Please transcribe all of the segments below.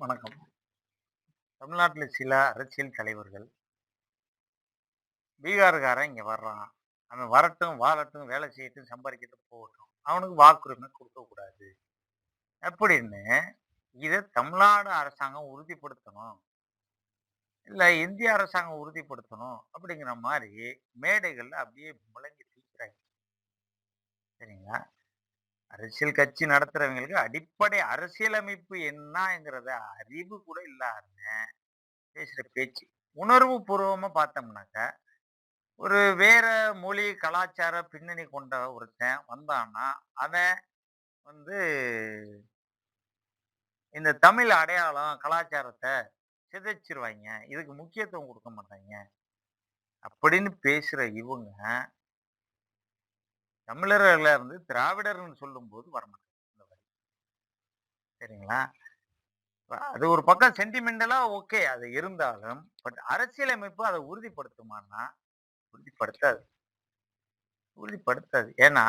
வணக்கம். தமிழ்நாட்டில் சில அரசியல் தலைவர்கள் பீகார்காரன் இங்கே வர்றான். அவன் வரட்டும் வாழட்டும் வேலை செய்யட்டும் சம்பாதிக்கட்டும் போகட்டும். அவனுக்கு வாக்குரிமை கொடுக்கக்கூடாது அப்படின்னு இதை தமிழ்நாடு அரசாங்கம் உறுதிப்படுத்தணும். இல்லை இந்திய அரசாங்கம் உறுதிப்படுத்தணும் அப்படிங்கிற மாதிரி மேடைகளில் அப்படியே முழங்கி தீக்கிறாங்க சரிங்களா? அரசியல் கட்சி நடத்துறவங்களுக்கு அடிப்படை அரசியலமைப்பு என்னங்கிறத அறிவு கூட இல்லாருங்க பேசுகிற பேச்சு. உணர்வு பூர்வமாக பார்த்தோம்னாக்க ஒரு வேற மொழி கலாச்சார பின்னணி கொண்ட ஒருத்தன் வந்தான்னா அவன் வந்து இந்த தமிழ் அடையாளம் கலாச்சாரத்தை சிதைச்சிருவாங்க. இதுக்கு முக்கியத்துவம் கொடுக்க மாட்டாங்க. அப்படின்னு பேசுகிற இவங்க தமிழர்கள இருந்து திராவிடர்னு சொல்லும்போது வரமாட்டாங்க இந்த வரி. சரிங்களா? அது ஒரு பக்கம் சென்டிமெண்டலா ஓகே அது இருந்தாலும் பட் அரசியலமைப்பு அதை உறுதிப்படுத்துமானா உறுதிப்படுத்தாது. உறுதிப்படுத்தாது. ஏன்னா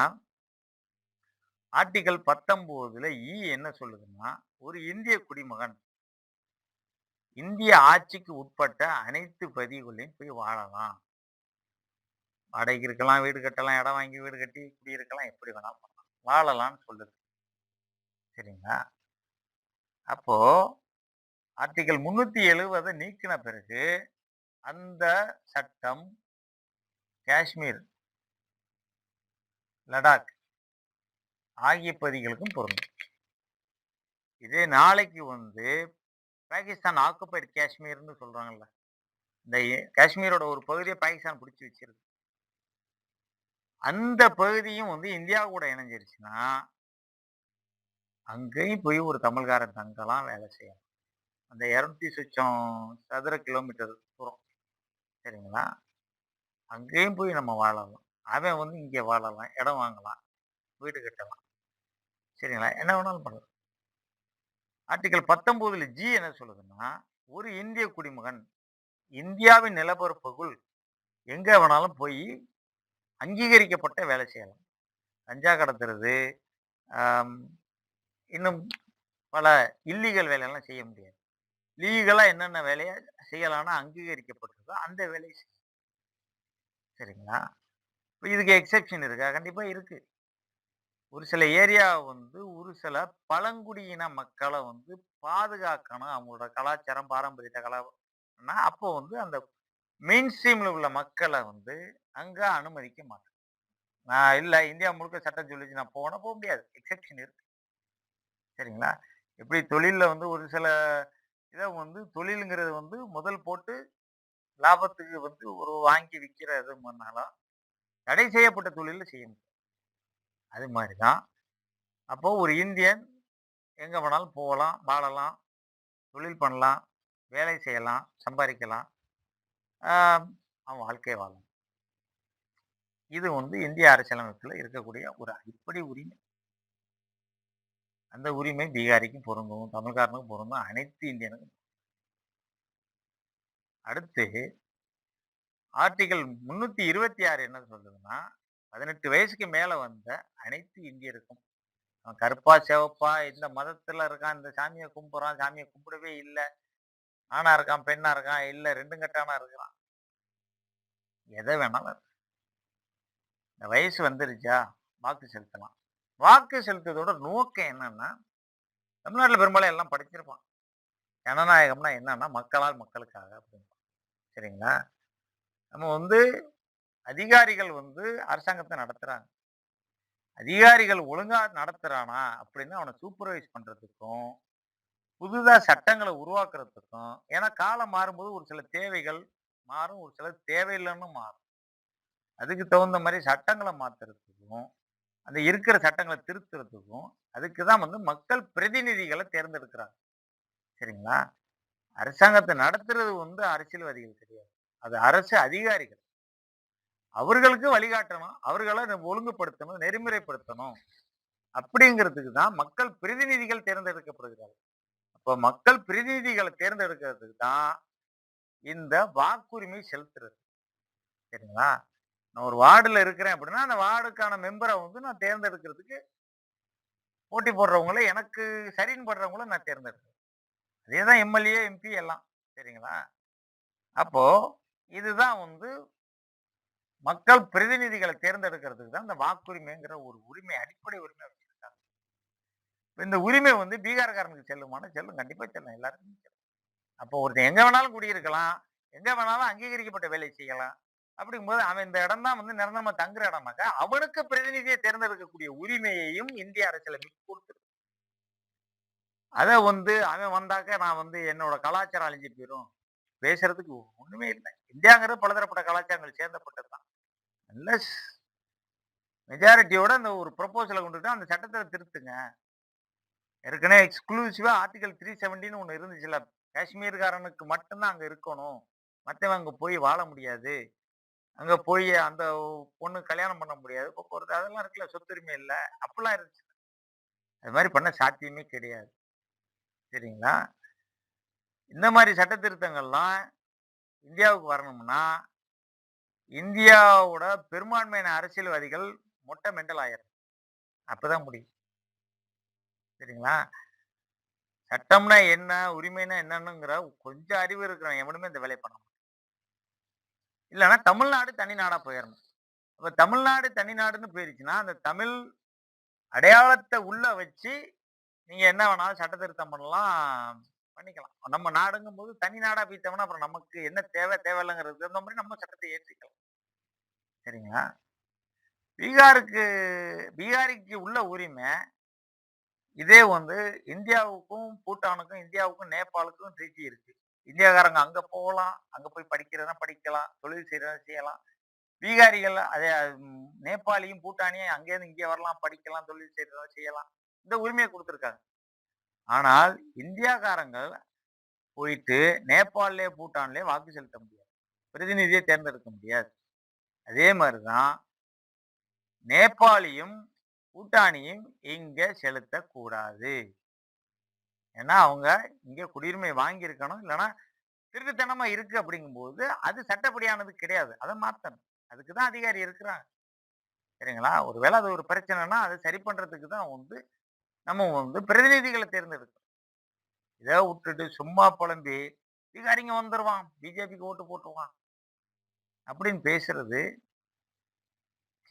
ஆர்டிகல் பத்தொன்பதுல இ என்ன சொல்லுதுன்னா ஒரு இந்திய குடிமகன் இந்திய ஆட்சிக்கு உட்பட்ட அனைத்து பதிவுகளையும் போய் வாழலாம். வாடகைக்கு இருக்கலாம் வீடு கட்டலாம் இடம் வாங்கி வீடு கட்டி குடியிருக்கலாம் எப்படி வேணாலும் பண்ணலாம் வாழலாம்னு சொல்லுது. சரிங்களா? அப்போ ஆர்டிகல் முன்னூத்தி எழுபதை நீக்கின பிறகு அந்த சட்டம் காஷ்மீர் லடாக் ஆகிய பகுதிகளுக்கும் பொருந்தும். இதே நாளைக்கு வந்து பாகிஸ்தான் ஆக்குபைடு காஷ்மீர்னு சொல்றாங்கல்ல. இந்த காஷ்மீரோட ஒரு பகுதியை பாகிஸ்தான் பிடிச்சி வச்சிருக்கு. அந்த பகுதியும் வந்து இந்தியா கூட இணைஞ்சிருச்சுன்னா அங்கேயும் போய் ஒரு தமிழ்காரன் தங்கலாம் வேலை செய்யலாம். அந்த இரநூத்தி சொச்சம் சதுர கிலோமீட்டர் தூரம். சரிங்களா? அங்கேயும் போய் நம்ம வாழலாம். அவன் வந்து இங்கே வாழலாம் இடம் வாங்கலாம் வீடு கட்டலாம். சரிங்களா? என்ன வேணாலும் பண்ணலாம். ஆர்டிகல் பத்தொன்பதுல ஜி என்ன சொல்லுதுன்னா ஒரு இந்திய குடிமகன் இந்தியாவின் நிலப்பரப்புக்குள் எங்கே வேணாலும் போய் அங்கீகரிக்கப்பட்ட வேலை செய்யலாம். கஞ்சா கடத்துறது இன்னும் பல இல்லீகல் வேலையெல்லாம் செய்ய முடியாது. லீகலாக என்னென்ன வேலையை செய்யலாம்னா அங்கீகரிக்கப்பட்டிருக்கோ அந்த வேலையை செய்யும் சரிங்களா? இப்போ இதுக்கு எக்ஸெப்ஷன் இருக்கா? கண்டிப்பாக இருக்கு. ஒரு சில ஏரியா வந்து ஒரு சில பழங்குடியின மக்களை வந்து பாதுகாக்கணும். அவங்களோட கலாச்சாரம் பாரம்பரியத்தை கலா அப்போ வந்து அந்த மெயின் ஸ்ட்ரீமில் உள்ள மக்களை வந்து அங்கே அனுமதிக்க மாட்டேன். நான் இல்லை இந்தியா முழுக்க சட்டம் சொல்லிச்சு நான் போனால் போக முடியாது. எக்ஸெப்ஷன் இருக்கு. சரிங்களா? எப்படி தொழிலில் வந்து ஒரு சில இதை வந்து தொழிலுங்கிறது வந்து முதல் போட்டு லாபத்துக்கு வந்து ஒரு வாங்கி விற்கிற இது பண்ணாலும் தடை செய்யப்பட்ட தொழிலில் செய்ய முடியும் அது மாதிரி தான். அப்போ ஒரு இந்தியன் எங்கே வேணாலும் போகலாம் வாழலாம் தொழில் பண்ணலாம் வேலை செய்யலாம் சம்பாதிக்கலாம். அவன் வாழ்க்கை வாழும். இது வந்து இந்திய அரசியலமைப்பில் இருக்கக்கூடிய ஒரு அடிப்படை உரிமை. அந்த உரிமை பீகாரிக்கும் பொருந்தும் தமிழ்காரனுக்கும் பொருந்தும் அனைத்து இந்தியனுக்கும் அடுத்து ஆர்டிகல் முன்னூத்தி இருபத்தி ஆறு என்ன சொல்லுதுன்னா பதினெட்டு வயசுக்கு மேல வந்த அனைத்து இந்தியருக்கும் கருப்பா சிவப்பா இந்த மதத்துல இருக்கான் இந்த சாமியை கும்பிடுறான் சாமியை கும்பிடவே இல்லை ஆணா இருக்கான் பெண்ணா இருக்கான் இல்ல ரெண்டும் கட்டானா இருக்கிறான் எதை வேணாலும் இந்த வயசு வந்துருச்சா? வாக்கு செலுத்தலாம். வாக்கு செலுத்ததோட நோக்கம் என்னன்னா தமிழ்நாட்டுல பெரும்பாலும் எல்லாம் படிச்சிருப்பான். ஜனநாயகம்னா என்னன்னா மக்களால் மக்களுக்காக அப்படின்னு சரிங்களா? நம்ம வந்து அதிகாரிகள் வந்து அரசாங்கத்தை நடத்துறாங்க. அதிகாரிகள் ஒழுங்கா நடத்துறானா அப்படின்னு அவனை சூப்பர்வைஸ் பண்றதுக்கும் புதுதா சட்டங்களை உருவாக்குறதுக்கும் ஏன்னா காலம் மாறும்போது ஒரு சில தேவைகள் மாறும் ஒரு சில தேவையில்லைன்னு மாறும். அதுக்கு தகுந்த மாதிரி சட்டங்களை மாத்துறதுக்கும் அந்த இருக்கிற சட்டங்களை திருத்துறதுக்கும் அதுக்கு தான் வந்து மக்கள் பிரதிநிதிகளை தேர்ந்தெடுக்கிறாங்க. சரிங்களா? அரசாங்கத்தை நடத்துறது வந்து அரசியல்வாதிகள் கிடையாது. அது அரசு அதிகாரிகள். அவர்களுக்கு வழிகாட்டணும் அவர்களை ஒழுங்குபடுத்தணும் நெறிமுறைப்படுத்தணும் அப்படிங்கிறதுக்கு தான் மக்கள் பிரதிநிதிகள் தேர்ந்தெடுக்கப்படுகிறார்கள். இப்போ மக்கள் பிரதிநிதிகளை தேர்ந்தெடுக்கிறதுக்கு தான் இந்த வாக்குரிமை செலுத்துறது. சரிங்களா? நான் ஒரு வார்டில் இருக்கிறேன் அப்படின்னா அந்த வார்டுக்கான மெம்பரை வந்து நான் தேர்ந்தெடுக்கிறதுக்கு போட்டி போடுறவங்கள எனக்கு சரின்னு படுறவங்கள நான் தேர்ந்தெடுக்கிறேன். அதே தான் எம்எல்ஏ எம்பி எல்லாம். சரிங்களா? அப்போ இதுதான் வந்து மக்கள் பிரதிநிதிகளை தேர்ந்தெடுக்கிறதுக்கு தான் இந்த வாக்குரிமைங்கிற ஒரு உரிமை அடிப்படை உரிமை. இந்த உரிமை வந்து பீகார்காரனுக்கு செல்லுமானா செல்லும். கண்டிப்பா செல்லும். எல்லாருக்கும் செல்லும். அப்போ ஒருத்தன் எங்க வேணாலும் குடியிருக்கலாம். எங்க வேணாலும் அங்கீகரிக்கப்பட்ட வேலை செய்யலாம். அப்படிங்கும்போது அவன் இந்த இடம் தான் வந்து நிரந்தரமா தங்குற இடமாக்க அவனுக்கு பிரதிநிதியை தேர்ந்தெடுக்கக்கூடிய உரிமையையும் இந்திய அரசியலமைப்பு கொடுத்துருக்கு அதை வந்து அவன் வந்தாக்க நான் வந்து என்னோட கலாச்சாரம் அழிஞ்சு போயிடும் பேசுறதுக்கு ஒண்ணுமே இல்லை. இந்தியாங்கிறது பலதரப்பட்ட கலாச்சாரங்கள் சேர்ந்தப்பட்டது தான். நல்ல மெஜாரிட்டியோட அந்த ஒரு ப்ரொபோசலை கொண்டுட்டு அந்த சட்டத்தை திருத்துங்க. ஏற்கனவே எக்ஸ்க்ளூசிவா ஆர்டிகல் த்ரீ செவன்டின்னு ஒன்று இருந்துச்சுல்ல. காஷ்மீர்காரனுக்கு மட்டும்தான் அங்கே இருக்கணும். மற்றவன் அங்கே போய் வாழ முடியாது. அங்கே போய் அந்த பொண்ணு கல்யாணம் பண்ண முடியாது. போக்குவரத்து அதெல்லாம் இருக்குல்ல சொத்துரிமை இல்லை. அப்படிலாம் இருந்துச்சு. அது மாதிரி பண்ண சாத்தியமே கிடையாது. சரிங்களா? இந்த மாதிரி சட்ட திருத்தங்கள்லாம் இந்தியாவுக்கு வரணும்னா இந்தியாவோட பெரும்பான்மையான அரசியல்வாதிகள் மொட்டை மெண்டல் ஆயிரும் அப்பதான் முடியும். சரிங்களா? சட்டம்னா என்ன உரிமைனா என்னன்னுங்கிற கொஞ்சம் அறிவு இருக்கிறவன் எவனுமே இந்த வேலையை பண்ண முடியும் இல்லைன்னா தமிழ்நாடு தனி நாடா போயிடணும் இப்போ தமிழ்நாடு தனி நாடுன்னு போயிருச்சுன்னா அந்த தமிழ் அடையாளத்தை உள்ள வச்சு நீங்க என்ன வேணாலும் சட்ட திருத்தம் பண்ணலாம் பண்ணிக்கலாம். நம்ம நாடுங்கும் போது தனி நாடா போயிட்டோம்னா அப்புறம் நமக்கு என்ன தேவை தேவையில்லைங்கிறது தகுந்த மாதிரி நம்ம சட்டத்தை ஏற்றிக்கலாம். சரிங்களா? பீகாருக்கு பீகாரிக்கு உள்ள உரிமை இதே வந்து இந்தியாவுக்கும் பூட்டானுக்கும் இந்தியாவுக்கும் நேபாளுக்கும் ட்ரீட்டி இருக்கு. இந்தியாக்காரங்க அங்க போகலாம் அங்க போய் படிக்கிறதா படிக்கலாம் தொழில் செய்யறதா செய்யலாம். பீகாரிகள் அதே நேபாளியும் பூட்டானியும் அங்கேருந்து இங்கே வரலாம் படிக்கலாம் தொழில் செய்யறதா செய்யலாம். இந்த உரிமையை கொடுத்துருக்காங்க. ஆனால் இந்தியாக்காரங்கள் போயிட்டு நேபாளிலே பூட்டான்லயே வாக்கு செலுத்த முடியாது. பிரதிநிதியை தேர்ந்தெடுக்க முடியாது. அதே மாதிரிதான் நேபாளியும் கூட்டாணியும் இங்க செலுத்தக்கூடாது. ஏன்னா அவங்க இங்க குடியுரிமை வாங்கியிருக்கணும். இல்லைன்னா திருட்டுத்தனமா இருக்கு அப்படிங்கும்போது அது சட்டப்படியானது கிடையாது. அதை மாத்தணும். அதுக்கு தான் அதிகாரி இருக்கிறாங்க. சரிங்களா? ஒருவேளை அது ஒரு பிரச்சனைனா அதை சரி பண்றதுக்கு தான் வந்து நம்ம வந்து பிரதிநிதிகளை தேர்ந்தெடுக்கணும். இதை விட்டுட்டு சும்மா புலம்பி பீகாரிங்க வந்துருவான் பிஜேபிக்கு ஓட்டு போட்டுவான் அப்படின்னு பேசுறது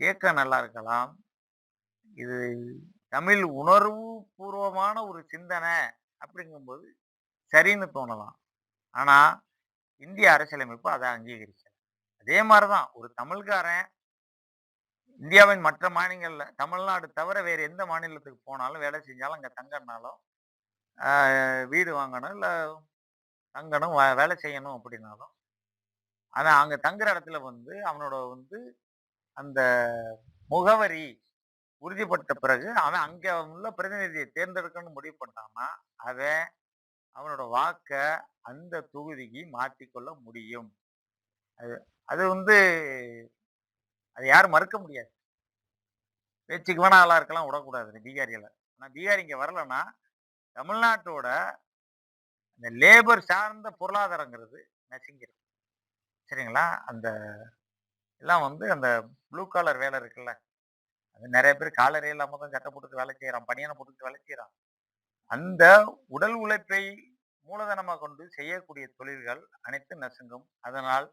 கேட்க நல்லா இருக்கலாம். இது தமிழ் உணர்வு பூர்வமான ஒரு சிந்தனை அப்படிங்கும்போது சரின்னு தோணலாம். ஆனால் இந்திய அரசியலமைப்பு அதை அங்கீகரிக்கல. அதே மாதிரி தான் ஒரு தமிழ்காரன் இந்தியாவின் மற்ற மாநிலங்களில் தமிழ்நாடு தவிர வேறு எந்த மாநிலத்துக்கு போனாலும் வேலை செஞ்சாலும் அங்கே தங்கினாலும் வீடு வாங்கணும் இல்லை தங்கணும் வே- வேலை செய்யணும் அப்படின்னாலும் ஆனால் அங்கே தங்குற இடத்துல வந்து அவனோட வந்து அந்த முகவரி உறுதிப்பட்ட பிறகு அவன் அங்கே உள்ள பிரதிநிதியை தேர்ந்தெடுக்கணும்னு முடிவு பண்ணான்னா அவன் அவனோட வாக்கை அந்த தொகுதிக்கு மாற்றிக்கொள்ள முடியும். அது அது வந்து அது யாரும் மறுக்க முடியாது. பேச்சுக்கு வேணா ஆளா இருக்கலாம் விடக்கூடாது பீகாரியில் ஆனால் பீகார் இங்கே வரலன்னா தமிழ்நாட்டோட இந்த லேபர் சார்ந்த பொருளாதாரங்கிறது நசுங்கிடும் சரிங்களா? அந்த எல்லாம் வந்து அந்த ப்ளூ காலர் வேலை இருக்குல்ல? அது நிறைய பேர் காலரே இல்லாம தான் சட்டை போட்டுட்டு வேலை செய்யறான் பணியான போட்டுட்டு வேலை செய்யறான் அந்த உடல் உழைப்பை மூலதனமாக கொண்டு செய்யக்கூடிய தொழில்கள் அனைத்து நசுங்கும். அதனால்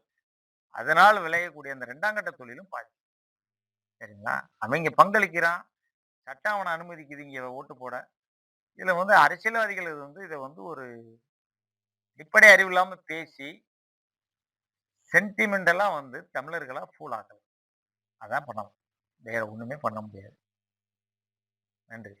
அதனால் விளையக்கூடிய அந்த ரெண்டாம் கட்ட தொழிலும் பாதி. சரிங்களா? அவன் இங்க பங்களிக்கிறான். சட்டம் அவனை அனுமதிக்குது இங்க ஓட்டு போட. இதுல வந்து அரசியல்வாதிகள் இது வந்து இதை வந்து ஒரு அடிப்படை அறிவு இல்லாம பேசி சென்டிமெண்டலா வந்து தமிழர்களா ஃபூல் ஆகலாம் அதான் பண்ணலாம் வேற ஒண்ணுமே பண்ண முடியாது. நன்றி.